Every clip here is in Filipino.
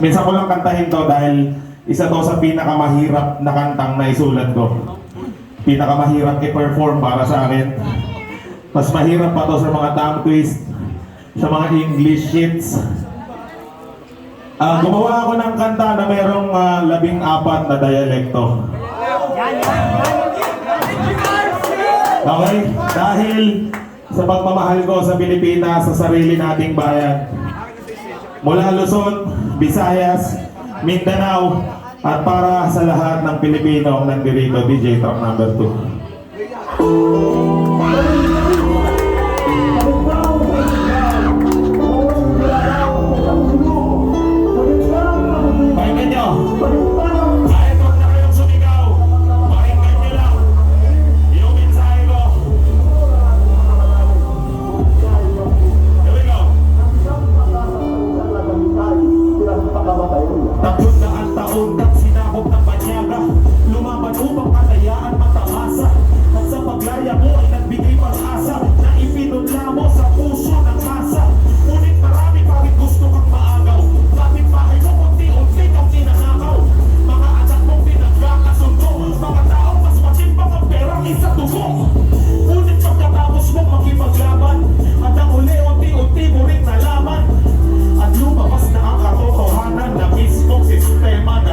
Minsan ko lang kantahin to dahil isa to sa pinakamahirap na kantang naisulat ko. Pinakamahirap i-perform para sa akin. Mas mahirap pa to sa mga tongue twist, sa mga English sheets. Uh, ah, gumawa ako ng kanta na mayroong uh, ah, labing apat na dialekto. Okay? Dahil sa pagmamahal ko sa Pilipinas, sa sarili nating bayan. Mula Luzon, Visayas, Mindanao, at para sa lahat ng Pilipino ang nandirito, DJ Talk number 2. say in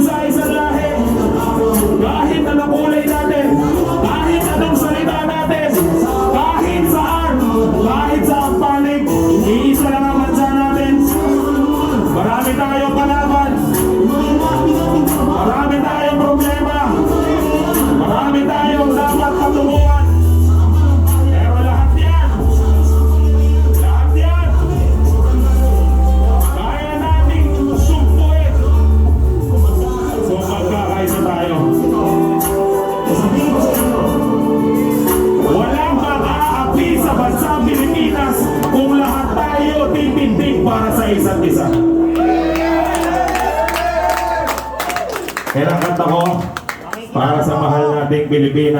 size isa't isa. Kaya nakanta para sa mahal nating Pilipinas.